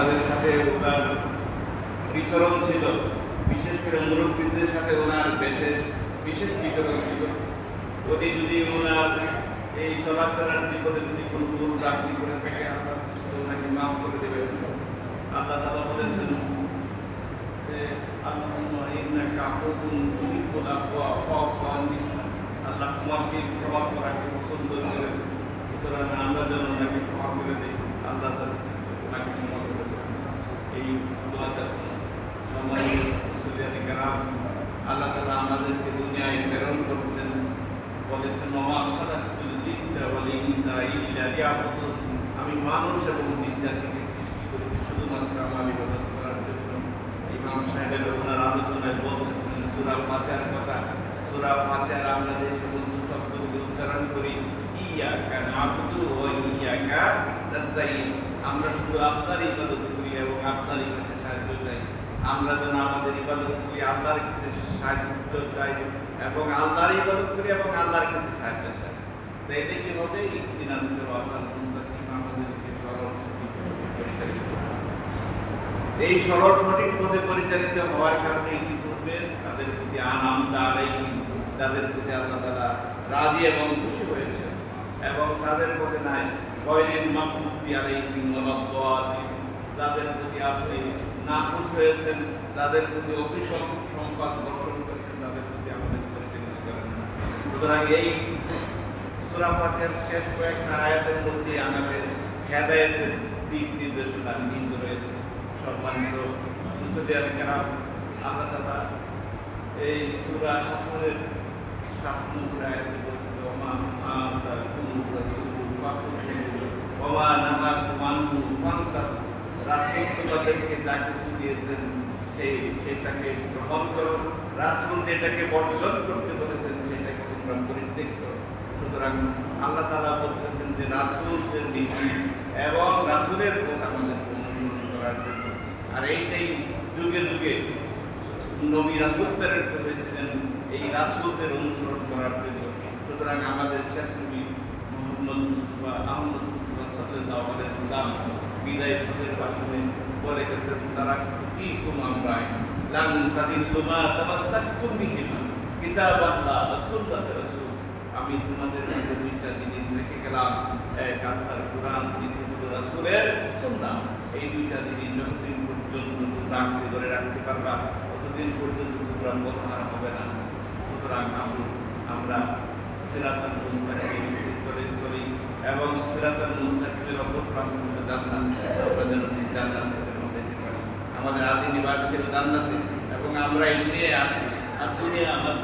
আপনাদের সাথে ওনার বিচরণ ছিল। বিশেষ করে মুরব্বীদের সাথে ওনার বিশেষ বিশেষ বিচরণ ছিল। উনি যদি ওনার এই চলাফেরার জীবনে যদি কোনো ভুল চাকরি করে থাকে, আমরা ওনাকে মাফ করে দেবেন। আল্লাহ তালা বলেছেন যে আল্লাহুম্মা ইন্নাকা আফুউন তুহিব্বুল আফওয়া ফাআফু আন্নি আল্লাহ ক্ষমাশীল ক্ষমা করাকে পছন্দ করেন সুতরাং আমরা যেন ওনাকে ক্ষমা করে দিই আল্লাহ তালা ওনাকে ক্ষমা করে দেন এই দোয়া চাচ্ছি সম্মানিত মুসলিয়ানি কেরাম আল্লাহ তালা আমাদেরকে দুনিয়ায় প্রেরণ করছেন। বলেছেন আমি মানুষ এবং জিন্নাকে সৃষ্টি করেছি, শুধুমাত্র আমার ইবাদত করার জন্য। ইমাম সাহেবের ওনার আলোচনায় বলতেছিলেন, সূরা ফাতিহার কথা, সূরা ফাতিহার আমরা যে সমস্ত শব্দগুলো উচ্চারণ করি, ইয়াকা নাবুদু ওয়া ইয়াকা নাস্তাইন আমরা শুধু আপনার ইবাদত করি এবং আপনারই কাছে সাহায্য চাই। আমরা যেন আমাদের ইবাদত করি, আল্লাহর কাছে সাহায্য চাই এবং আল্লাহর ইবাদত করি এবং আল্লাহর কাছে সাহায্য চাই। তো এটা কি হবে? ইহদিনাস সিরাতাল মুস্তাকিম, আমাদেরকে সরল সঠিক পরিচালিত এই সরল সঠিক পথে পরিচালিত হওয়ার কারণে ইতিপূর্বে তাদের প্রতি আনাম তারাই তাদের প্রতি আল্লাহ তারা রাজি এবং খুশি হয়েছে এবং তাদের প্রতি নাই কয়েন মাহমুদি আলাইহিম ওয়ালাদ যাদের প্রতি আপনি হয়েছেন, তাদের প্রতি অভিশপ সংবাদ বর্ষণ করেছেন, তাদের প্রতি আমাদের করেন সুতরাং এই সূরা ফাতিহার শেষ কয়েকটা আয়াতের মধ্যে আমাদের হেদায়েতের দিক নির্দেশনা নিহিত রয়েছে। সম্মানিত মুসলিয়ান কেরাম, আল্লাহ তাআলা এই সূরা হাসরের সাত নম্বর আয়াতে বলছে কুনু রাসূলু ওমা রাসূল যা কিছু দিয়েছেন সেই সেটাকে গ্রহণ করো। রাসূল যেটাকে বর্জন করতে বলেছেন সেটাকে তোমরা পরিত্যাগ করো সুতরাং আল্লাহ তাআলা বলতেছেন যে রাসূলের নীতি এবং রাসূলের পথ আমাদের অনুসরণ করার জন্য। আর এইটাই যুগে যুগে নবী রাসূল প্রেরিত হয়েছিলেন, এই রাসূলদের অনুসরণ করার জন্য। সুতরাং আমাদের শেষ নবী মুহাম্মদ মুস্তাফা আহমদ মুস্তাফা সাল্লাল্লাহু আলাইহি সাল্লাম বিদায় ভাষণে বলে গেছেন তারা, ফিকুম আমরাই লান তাদিল্লু মা তামাসসাকতুম বিহিমা। কিতাবাল্লাহ ওয়া সুন্নাত রাসূল। আমি তোমাদের মধ্যে দুইটা জিনিস রেখে গেলাম। এক, আল্লাহর কোরআন দ্বিতীয় হলো রাসূলের এই দুইটা জিনিস যতদিন পর্যন্ত তোমরা আঁকড়ে ধরে রাখতে পারবা, ততদিন পর্যন্ত তোমরা পথহারা হবে না। সুতরাং আসুন, আমরা সিরাতাল মুস্তাকিম চলে চলি এবং সিরাতাল মুস্তাকিমের অপর প্রান্ত জান্নাত। আমরা যেন পারি। আমাদের আদি নিবাস ছিল জান্নাতে এবং আমরা এই দুনিয়ায় আসি আর দুনিয়া আমার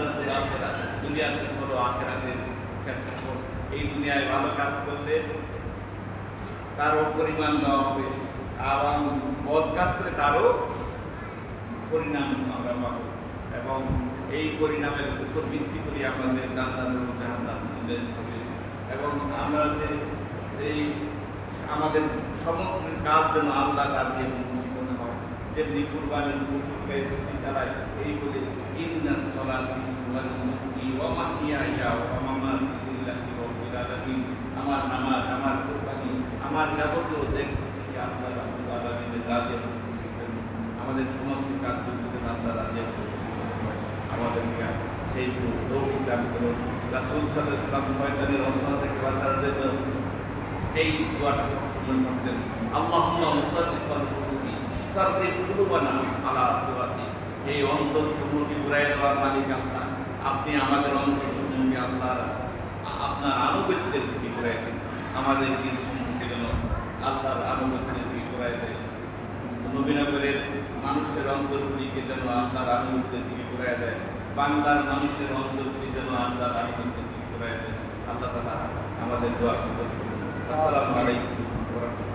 দুনিয়াতে হলো আখেরাতের ক্ষেত্র এই দুনিয়ায় ভালো কাজ করলে তারও পরিমাণ দেওয়া হবে। এবং বদ কাজ করে তারও পরিণাম আমরা পাবো। এবং এই পরিণামের উপর ভিত্তি করে আমাদের জান্নাতের মধ্যে আমরা হবে এবং যে এই আমাদের সমগ্র কাজ যেন আল্লাহ কাজে এবং হয় যেমনি কুরবানির পশুকে ছুটি চালায়, এই বলে ইন্না সলাতি আমার নামাজ, আমার আমার যাবতীয় দেখতে আল্লাহ। আমাদের সমস্ত কার্যগুলোতে আল্লাহ রাজি এবং খুশি হন। আমাদেরকে সেই তৌফিক দান করুন রাসূল সাল্লাল্লাহু আলাইহি ওয়াসাল্লাম শয়তানের অসহায় থেকে বাঁচার জন্য এই দোয়াটা করতেন। সাররিফ আলা এই অন্তর সমূহকে ঘুরাই দেওয়ার মালিক আল্লাহ। আপনি আমাদের অন্তর সমূহকে আল্লাহ আপনার আনুগত্যের দিকে ঘুরাই দেন। আমাদের দিন সমূহকে যেন আল্লাহর আনুগত্যের দিকে ঘুরাই দেয়। নবীনগরের মানুষের অন্তরগুলিকে যেন আল্লাহর আনুগত্যের দিকে ঘুরাই দেয়। বাংলার মানুষের অন্তরগুলি যেন আল্লাহ দেয় আল্লাহ তালা আমাদের দোয়া আসসালামু আলাইকুম